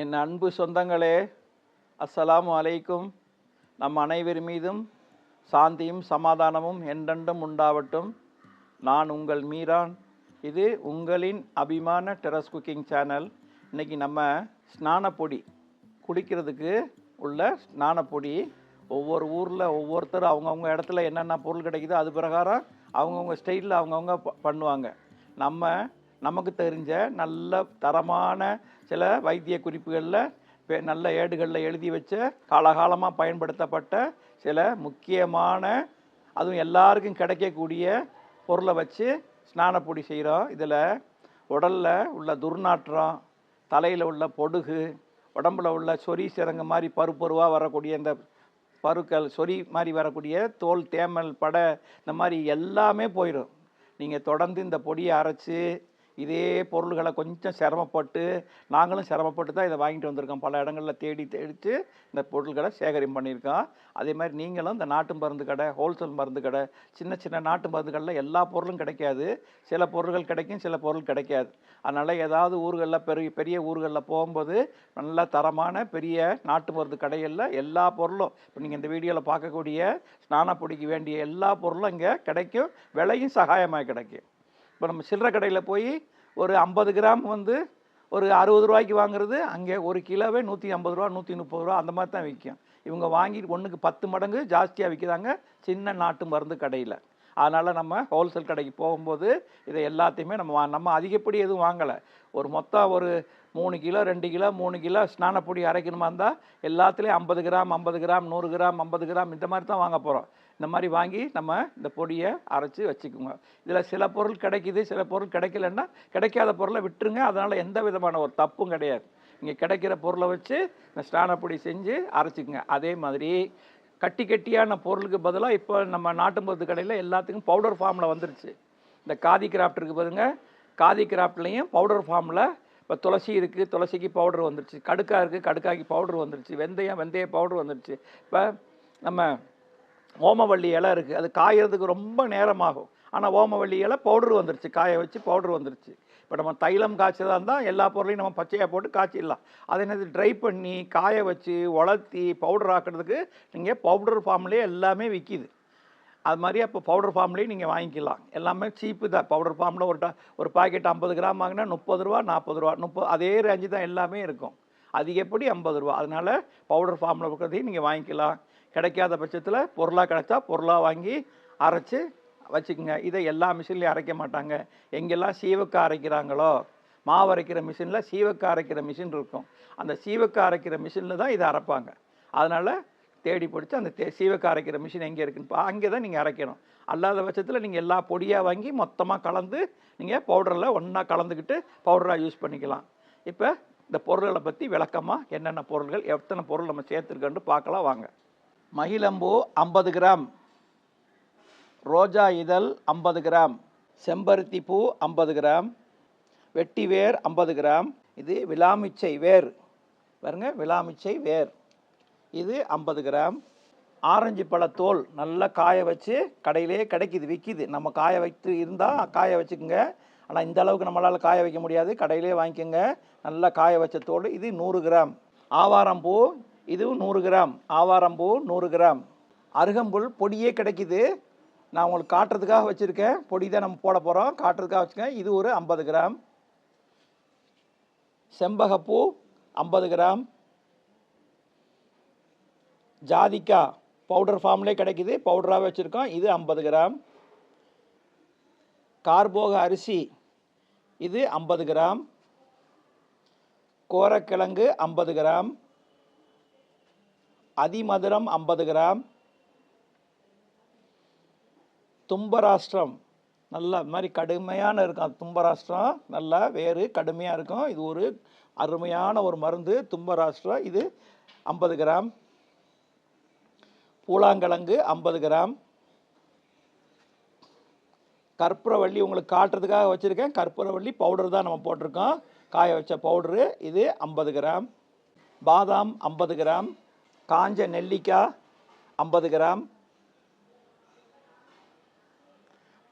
என் அன்பு சொந்தங்களே அஸ்ஸலாம் அலைக்கும். நம் அனைவர் மீதும் சாந்தியும் சமாதானமும் என்றென்றும் உண்டாவட்டும். நான் உங்கள் மீரான். இது உங்களின் அபிமான டெரஸ் குக்கிங் சேனல். இன்றைக்கி நம்ம ஸ்நானப்பொடி குடிக்கிறதுக்கு உள்ள ஸ்நானப்பொடி ஒவ்வொரு ஊரில் ஒவ்வொருத்தரும் அவங்கவுங்க இடத்துல என்னென்ன பொருள் கிடைக்குதோ அது பிரகாரம் அவங்கவுங்க ஸ்டைலில் அவங்கவுங்க பண்ணுவாங்க. நம்ம நமக்கு தெரிஞ்ச நல்ல தரமான சில வைத்திய குறிப்புகளில் நல்ல ஏடுகளில் எழுதி வச்ச காலகாலமாக பயன்படுத்தப்பட்ட சில முக்கியமான அதுவும் எல்லாருக்கும் கிடைக்கக்கூடிய பொருளை வச்சு ஸ்நானப்பொடி செய்கிறோம் இதில் உடலில் உள்ள துர்நாற்றம் தலையில் உள்ள பொடுகு உடம்புல உள்ள சொறி சிறங்கு மாதிரி பருப்பருவாக வரக்கூடிய இந்த பருக்கள் சொறி மாதிரி வரக்கூடிய தோல் தேமல் படை இந்த மாதிரி எல்லாமே போயிடும் நீங்கள் தொடர்ந்து இந்த பொடியை அரைச்சி இதே பொருள்களை கொஞ்சம் சிரமப்பட்டு நாங்களும் சிரமப்பட்டு தான் இதை வாங்கிட்டு வந்திருக்கோம். பல இடங்களில் தேடி தேடித்து இந்த பொருட்களை சேகரிப்பு பண்ணியிருக்கோம். அதே மாதிரி நீங்களும் இந்த நாட்டு மருந்து கடை ஹோல்சேல் மருந்து கடை சின்ன சின்ன நாட்டு மருந்துகளில் எல்லா பொருளும் கிடைக்காது. சில பொருள்கள் கிடைக்கும் சில பொருள் கிடைக்காது. அதனால் ஏதாவது ஊர்களில் பெரிய பெரிய ஊர்களில் போகும்போது நல்ல தரமான பெரிய நாட்டு மருந்து கடைகளில் எல்லா பொருளும் இப்போ நீங்கள் இந்த வீடியோவில் பார்க்கக்கூடிய ஸ்நானப்பொடிக்கு வேண்டிய எல்லா பொருளும் இங்கே கிடைக்கும். விலையும் சகாயமாக கிடைக்கும். இப்போ நம்ம சில்லற கடையில் போய் ஒரு ஐம்பது கிராம் வந்து ஒரு அறுபது ரூபாய்க்கு வாங்குறது அங்கே ஒரு கிலோவே நூற்றி ஐம்பது ரூபா நூற்றி முப்பது ரூபா அந்த மாதிரி தான் விற்கும். இவங்க வாங்கி ஒன்றுக்கு பத்து மடங்கு ஜாஸ்தியாக விற்கிறாங்க சின்ன நாட்டு மருந்து கடையில். அதனால் நம்ம ஹோல்சேல் கடைக்கு போகும்போது இதை எல்லாத்தையுமே நம்ம வா- நம்ம அதிகப்படி எதுவும் வாங்கலை. ஒரு மொத்தம் ஒரு மூணு கிலோ ரெண்டு கிலோ மூணு கிலோ ஸ்நானப்பொடி அரைக்கணுமா இருந்தால் எல்லாத்துலேயும் ஐம்பது கிராம் ஐம்பது கிராம் நூறு கிராம் ஐம்பது கிராம் இந்த மாதிரி தான் வாங்க போகிறோம் இந்த மாதிரி வாங்கி நம்ம இந்த பொடியை அரைச்சி வச்சுக்குங்க. இதில் சில பொருள் கிடைக்குது சில பொருள் கிடைக்கலன்னா கிடைக்காத பொருளை விட்டுருங்க. அதனால் எந்த விதமான ஒரு தப்பும் கிடையாது. இங்கே கிடைக்கிற பொருளை வச்சு இந்த ஸ்நானப்பொடி செஞ்சு அரைச்சிக்குங்க. அதே மாதிரி கட்டி கட்டியான பொருளுக்கு பதிலாக இப்போ நம்ம நாட்டு மருந்து கடையில் எல்லாத்துக்கும் பவுடர் ஃபார்மில் வந்துருச்சு. இந்த காதி கிராஃப்ட் இருக்குது பாருங்க. காதி கிராஃப்ட்லேயும் பவுடர் ஃபார்மில் இப்போ துளசி இருக்குது துளசிக்கு பவுடர் வந்துருச்சு. கடுக்கா இருக்குது கடுக்காய்க்கு பவுடர் வந்துருச்சு. வெந்தயம் வெந்தய பவுடர் வந்துருச்சு. இப்போ நம்ம ஓமவள்ளி இலை இருக்குது அது காயறதுக்கு ரொம்ப நேரமாகும். ஆனால் ஓமவள்ளி பவுடர் வந்துருச்சு காய வச்சு பவுடர் வந்துருச்சு. இப்போ நம்ம தைலம் காய்ச்சதாக இருந்தால் எல்லா பொருளையும் நம்ம பச்சையாக போட்டு காய்ச்சிடலாம். அது என்னது ட்ரை பண்ணி காய வச்சு வளர்த்தி பவுடர் ஆக்கிறதுக்கு நீங்கள் பவுடர் ஃபார்ம்லேயே எல்லாமே விற்கிது அது மாதிரி அப்போ பவுடர் ஃபார்ம்லேயும் நீங்கள் வாங்கிக்கலாம். எல்லாமே சீப்பு தான். பவுடர் ஃபார்மில் ஒரு ட- ஒரு பாக்கெட் ஐம்பது கிராம் வாங்கினா முப்பது ரூபா நாற்பது ரூபா முப்பது அதே ரேஞ்சு தான் எல்லாமே இருக்கும். அது எப்படி ஐம்பது ரூபா? அதனால் பவுடர் ஃபார்மில் இருக்கிறதையும் நீங்கள் வாங்கிக்கலாம். கிடைக்காத பட்சத்தில் பொருளாக கிடைச்சா பொருளாக வாங்கி அரைச்சி வச்சுக்கோங்க. இதை எல்லா மிஷின்லையும் அரைக்க மாட்டாங்க. எங்கெல்லாம் சீவக்காய் அரைக்கிறாங்களோ மாவு அரைக்கிற மிஷினில் சீவக்காய் அரைக்கிற மிஷின் இருக்கும். அந்த சீவக்காய் அரைக்கிற மிஷினில் தான் இதை அரைப்பாங்க. அதனால் தேடி பிடிச்சி அந்த தே சீவக்காய் அரைக்கிற மிஷின் எங்கே இருக்குன்னு பா அங்கே தான் நீங்கள் அரைக்கணும். அல்லாத பட்சத்தில் நீங்கள் எல்லா பொடியாக வாங்கி மொத்தமாக கலந்து நீங்கள் பவுடரில் ஒன்றா கலந்துக்கிட்டு பவுடராக யூஸ் பண்ணிக்கலாம். இப்போ இந்த பொருள்களை பற்றி விளக்கமாக என்னென்ன பொருள்கள் எத்தனை பொருள் நம்ம சேர்த்துருக்கோன்னு பார்க்கலாம் வாங்க. மகிழம்பூ ஐம்பது கிராம். ரோஜா இதழ் ஐம்பது கிராம் செம்பருத்தி பூ ஐம்பது கிராம் வெட்டி வேர் ஐம்பது கிராம். இது விலாமிச்சை வேர். பாருங்க விலாமிச்சை வேர். இது ஐம்பது கிராம். ஆரஞ்சு பழத்தோல் நல்லா காய வச்சு கடையிலே கிடைக்குது விற்கிது நம்ம காய வைத்து இருந்தால் காய வச்சுக்கோங்க. ஆனால் இந்த அளவுக்கு நம்மளால் காய வைக்க முடியாது. கடையிலே வாங்கிக்கோங்க. நல்லா காய வச்ச தோல் இது நூறு கிராம். ஆவாரம்பூ இதுவும் நூறு கிராம். ஆவாரம்பூ நூறு கிராம். அருகம்புல் பொடியே கிடைக்கிது. நான் உங்களுக்கு காட்டுறதுக்காக வச்சுருக்கேன். பொடி தான் நம்ம போட போகிறோம் காட்டுறதுக்காக வச்சுருக்கேன். இது ஒரு ஐம்பது கிராம். செம்பகப்பூ ஐம்பது கிராம். ஜாதிக்காய் பவுடர் ஃபார்ம்லேயே கிடைக்குது. பவுடராகவே வச்சுருக்கோம். இது ஐம்பது கிராம். கார்போக அரிசி இது ஐம்பது கிராம். கோரக்கிழங்கு ஐம்பது கிராம். அதிமதுரம் ஐம்பது கிராம். தும்பராஷ்டிரம். நல்லா இது மாதிரி கடுமையான இருக்கும். அது தும்பராஷ்டிரம் நல்லா வேறு கடுமையாக இருக்கும். இது ஒரு அருமையான ஒரு மருந்து தும்பராஷ்டிரம். இது ஐம்பது கிராம். பூலாங்கிழங்கு ஐம்பது கிராம். கற்பூரவள்ளி உங்களுக்கு காட்டுறதுக்காக வச்சுருக்கேன். கற்பூரவள்ளி பவுடர் தான் நம்ம போட்டிருக்கோம். காய வச்ச பவுடரு இது ஐம்பது கிராம். பாதாம் ஐம்பது கிராம். காஞ்ச நெல்லிக்காய் ஐம்பது கிராம்.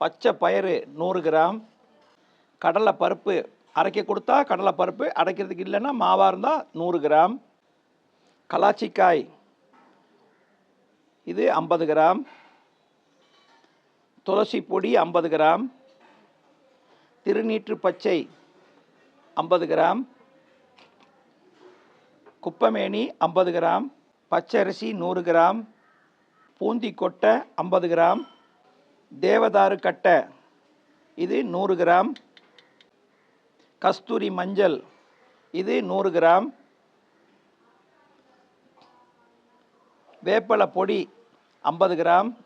பச்சை பயிறு நூறு கிராம் கடலை பருப்பு அரைக்க கொடுத்தா கடலைப்பருப்பு அரைக்கிறதுக்கு இல்லைன்னா மாவாக இருந்தால் நூறு கிராம் கலாச்சிக்காய் இது ஐம்பது கிராம் துளசி பொடி ஐம்பது கிராம் திருநீற்று பச்சை ஐம்பது கிராம் குப்பமேனி ஐம்பது கிராம் பச்சரிசி நூறு கிராம் பூந்தி கொட்டை ஐம்பது கிராம் தேவதாரு கட்டை. இது நூறு கிராம். கஸ்தூரி மஞ்சள். இது நூறு கிராம். வேப்பலை பொடி ஐம்பது கிராம்.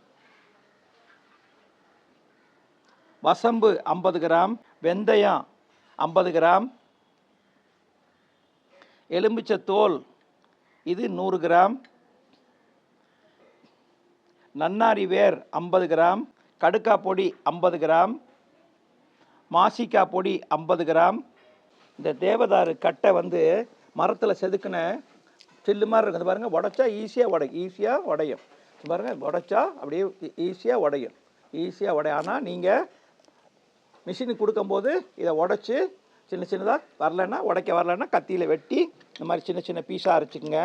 வசம்பு ஐம்பது கிராம். வெந்தயம் ஐம்பது கிராம். எலுமிச்சை தோல். இது நூறு கிராம். நன்னாரி வேர் ஐம்பது கிராம். கடுக்கா பொடி ஐம்பது கிராம் மாசிக்காய் பொடி ஐம்பது கிராம். இந்த தேவதாரு கட்டை வந்து மரத்தில் செதுக்கின சில்லு மாதிரி இருக்குது. பாருங்கள் உடச்சா ஈஸியாக உடையும். ஈஸியாக உடையும். இது பாருங்க உடைச்சா அப்படியே ஈஸியாக உடையும். ஈஸியாக உடையும். ஆனால் நீங்கள் மிஷினுக்கு கொடுக்கும்போது இதை உடச்சி சின்ன சின்னதாக வரலன்னா உடைக்க வரலன்னா கத்தியில் வெட்டி இந்த மாதிரி சின்ன சின்ன பீஸாக அரைச்சிக்கோங்க.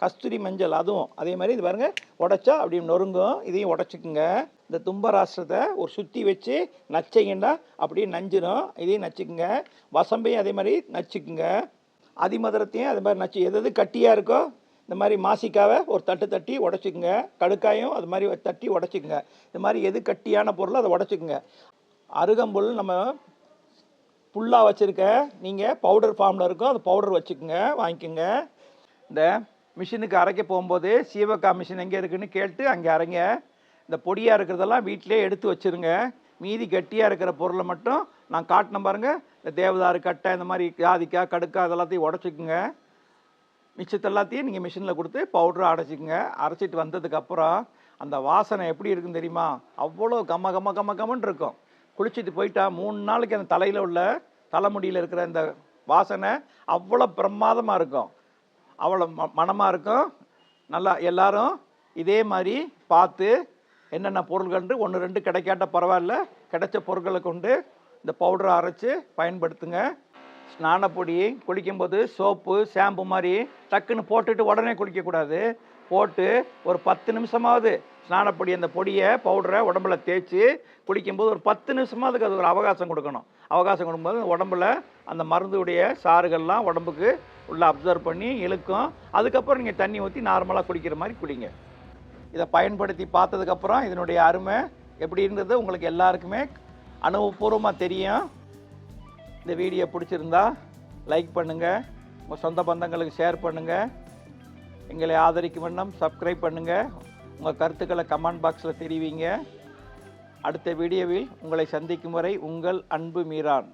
கஸ்தூரி மஞ்சள் அதுவும் அதே மாதிரி இது பாருங்கள் உடைச்சா அப்படியே நொறுங்கும். இதையும் உடச்சிக்குங்க. இந்த தும்பராஷ்டிரத்தை ஒரு சுற்றி வச்சு நச்சைங்கன்னா அப்படியே நஞ்சிடும் இதையும் நச்சுக்குங்க. வசம்பையும் அதே மாதிரி நச்சுக்குங்க. அதிமதுரத்தையும் அது மாதிரி நச்சு. எது எது கட்டியாக இருக்கோ இந்த மாதிரி மாசிக்காவை ஒரு தட்டு தட்டி உடச்சிக்குங்க. கடுக்காயும் அது மாதிரி தட்டி உடச்சிக்குங்க. இந்த மாதிரி எது கட்டியான பொருளோ அதை உடச்சிக்குங்க. அருகம்புல் நம்ம புல்லாக வச்சுருக்க நீங்கள் பவுடர் ஃபார்மில் இருக்கும் அது பவுடர் வச்சுக்கோங்க வாங்கிக்கோங்க. இந்த மிஷினுக்கு அரைக்க போகும்போது சீவக்கா மிஷின் எங்கே இருக்குன்னு கேட்டு அங்கே அரைங்க இந்த பொடியாக இருக்கிறதெல்லாம் வீட்டிலே எடுத்து வச்சுருங்க. மீதி கெட்டியாக இருக்கிற பொருளை மட்டும் நான் காட்டின பாருங்கள் இந்த தேவதாரு கட்டை இந்த மாதிரி ஜாதிக்காய் கடுக்கா அதெல்லாத்தையும் உடச்சிக்குங்க. மிச்சத்தை எல்லாத்தையும் நீங்கள் மிஷினில் கொடுத்து பவுட்ரு அடைச்சிக்கங்க. அரைச்சிட்டு வந்ததுக்கப்புறம் அந்த வாசனை எப்படி இருக்குன்னு தெரியுமா? அவ்வளோ கம்ம கம்ம கம்ம கம்மன் இருக்கும். குளிச்சுட்டு போயிட்டா மூணு நாளைக்கு அந்த தலையில் உள்ள தலைமுடியில் இருக்கிற இந்த வாசனை அவ்வளோ பிரமாதமாக இருக்கும். அவ்வளோ ம மணமாக இருக்கும். நல்லா எல்லாரும் இதே மாதிரி பார்த்து என்னென்ன பொருள்கள் ஒன்று ரெண்டு கிடைக்காட்ட பரவாயில்ல. கிடைச்ச பொருட்களை கொண்டு இந்த பவுடரை அரைச்சி பயன்படுத்துங்க. ஸ்நானப்பொடி குளிக்கும்போது சோப்பு ஷாம்பு மாதிரி டக்குன்னு போட்டுட்டு உடனே குளிக்கக்கூடாது. போட்டு ஒரு பத்து நிமிஷமாவது ஸ்நானப்பொடி அந்த பொடியை பவுடரை உடம்புல தேய்ச்சி குளிக்கும்போது ஒரு பத்து நிமிஷமாவதுக்கு அது ஒரு அவகாசம் கொடுக்கணும். அவகாசம் கொடுக்கும்போது உடம்புல அந்த மருந்துடைய சாறுகள்லாம் உடம்புக்கு உள்ள அப்சர்வ் பண்ணி இழுக்கும். அதுக்கப்புறம் நீங்கள் தண்ணி ஊற்றி நார்மலாக குளிக்கிற மாதிரி குடிங்க இதை பயன்படுத்தி பார்த்ததுக்கப்புறம் இதனுடைய அருமை எப்படின்றது உங்களுக்கு எல்லாருக்குமே அனுபவபூர்வமாக தெரியும். இந்த வீடியோ பிடிச்சிருந்தா லைக் பண்ணுங்கள் உங்கள் சொந்த பந்தங்களுக்கு ஷேர் பண்ணுங்கள் எங்களை ஆதரிக்கும் வண்ணம் சப்ஸ்கிரைப் பண்ணுங்கள் உங்கள் கருத்துக்களை கமெண்ட் பாக்ஸில் தெரிவிங்க. அடுத்த வீடியோவில் உங்களை சந்திக்கும் வரை உங்கள் அன்பு மீரான்.